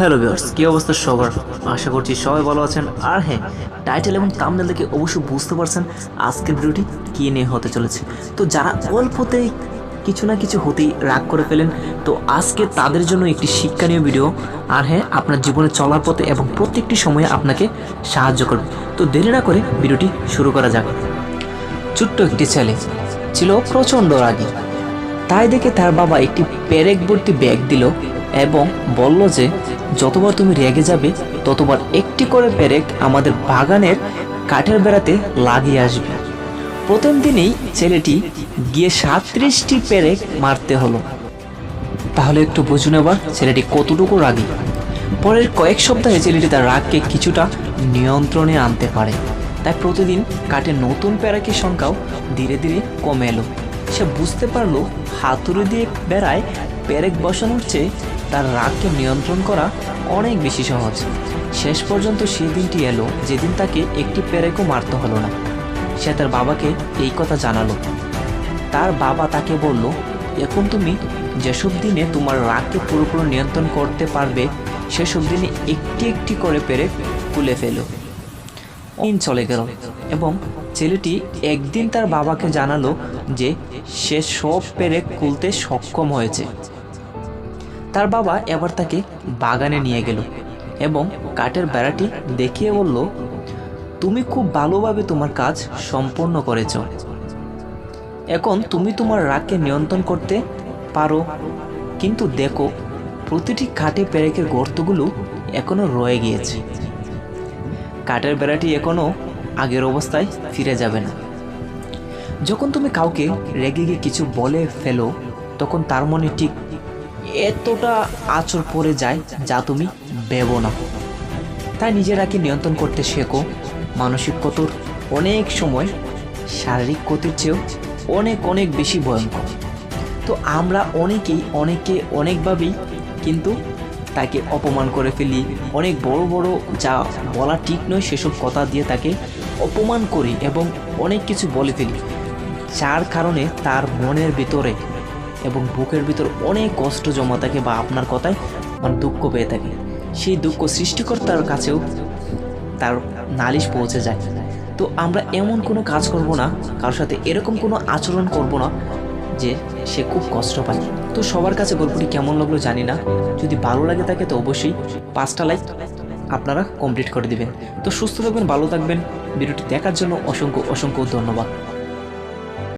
Hello viewers কী অবস্থা সবার? আশা করছি সবাই ভালো আছেন। আর হ্যাঁ টাইটেল এবং থাম্বনেল দেখে অবশ্যই বুঝতে পারছেন আজকের ভিডিওটি কী নিয়ে হতে চলেছে। তো যারা অল্পতেই কিছু না কিছু হতেই রাগ করে ফেলেন, তো আজকে তাদের জন্য একটি শিক্ষণীয় ভিডিও আর হ্যাঁ আপনার জীবনে চলার পথে এবং প্রত্যেকটি সময়ে আপনাকে সাহায্য করবে। তো দেরি না করে ভিডিওটি শুরু করা যাক। ছোট্ট একটি ছেলে ছিল প্রচণ্ড রাগী। তাই দেখে তার বাবা একটি পেরেক ভর্তি ব্যাগ দিল এবং বলল যে, যতবার তুমি রেগে যাবে, ততবার একটি করে প্যারেক আমাদের বাগানের কাঠের বেড়াতে লাগিয়ে আসবে। প্রথম দিনেই ছেলেটি গিয়ে সাঁত্রিশটি প্যারেক মারতে হলো। তাহলে একটু বুঝুন এবার ছেলেটি কতটুকু রাগী? পরের কয়েক সপ্তাহে ছেলেটি তার রাগকে কিছুটা নিয়ন্ত্রণে আনতে পারে। তাই প্রতিদিন কাঠের নতুন প্যারাকের সংখ্যাও ধীরে ধীরে কমে এলো। সে বুঝতে পারল হাতুড়ি দিয়ে বেড়ায় প্যারেক বসানোর চেয়ে তার রাগকে নিয়ন্ত্রণ করা অনেক বেশি সহজ। শেষ পর্যন্ত সেই দিনটি এলো যেদিন তাকে একটি প্যারেকও মারতে হলো না। সে তার বাবাকে এই কথা জানালো। তার বাবা তাকে বলল, এখন তুমি যেসব দিনে তোমার রাগকে পুরোপুরি নিয়ন্ত্রণ করতে পারবে, সেসব দিনে একটি একটি করে পেরে খুলে ফেলো। দিন চলে গেল। এবং ছেলেটি একদিন তার বাবাকে জানালো যে সে সব পেরে খুলতে সক্ষম হয়েছে। তার বাবা এবার তাকে বাগানে নিয়ে গেল এবং কাঠের বেড়াটি দেখিয়ে বলল, তুমি খুব ভালোভাবে তোমার কাজ সম্পন্ন করেছ। এখন তুমি তোমার রাগকে নিয়ন্ত্রণ করতে পারো। কিন্তু দেখো, প্রতিটি কাঠে পেরেকের গর্তগুলো এখনও রয়ে গিয়েছে। কাঠের বেড়াটি এখনও আগের অবস্থায় ফিরে যাবে না। যখন তুমি কাউকে রেগে গিয়ে কিছু বলে ফেলো, তখন তার মনে ঠিক এতটা আচর পড়ে যায় যা তুমি ভেবো না। তাই নিজেরাকে নিয়ন্ত্রণ করতে শেখো, মানসিক ক্ষতর অনেক সময় শারীরিক ক্ষতির চেয়েও অনেক অনেক বেশি ভয়ঙ্কর। তো আমরা অনেকেই অনেকে অনেকভাবেই কিন্তু তাকে অপমান করে ফেলি। অনেক বড় বড় যা বলা ঠিক নয়, সেসব কথা দিয়ে তাকে অপমান করি এবং অনেক কিছু বলে ফেলি। যার কারণে তার মনের ভিতরে এবং বুকের ভিতর অনেক কষ্ট জমা থাকে বা আপনার কথায় মানে দুঃখ পেয়ে থাকে। সেই দুঃখ সৃষ্টিকর্তার কাছেও তার নালিশ পৌঁছে যায়। তো আমরা এমন কোনো কাজ করব না, কারোর সাথে এরকম কোনো আচরণ করব না যে সে খুব কষ্ট পায়। তো সবার কাছে গল্পটি কেমন লাগল জানি না। যদি ভালো লাগে থাকে তো অবশ্যই পাঁচটা লাইক আপনারা কমপ্লিট করে দিবেন। তো সুস্থ থাকবেন, ভালো থাকবেন। ভিডিওটি দেখার জন্য অসংখ্য অসংখ্য ধন্যবাদ।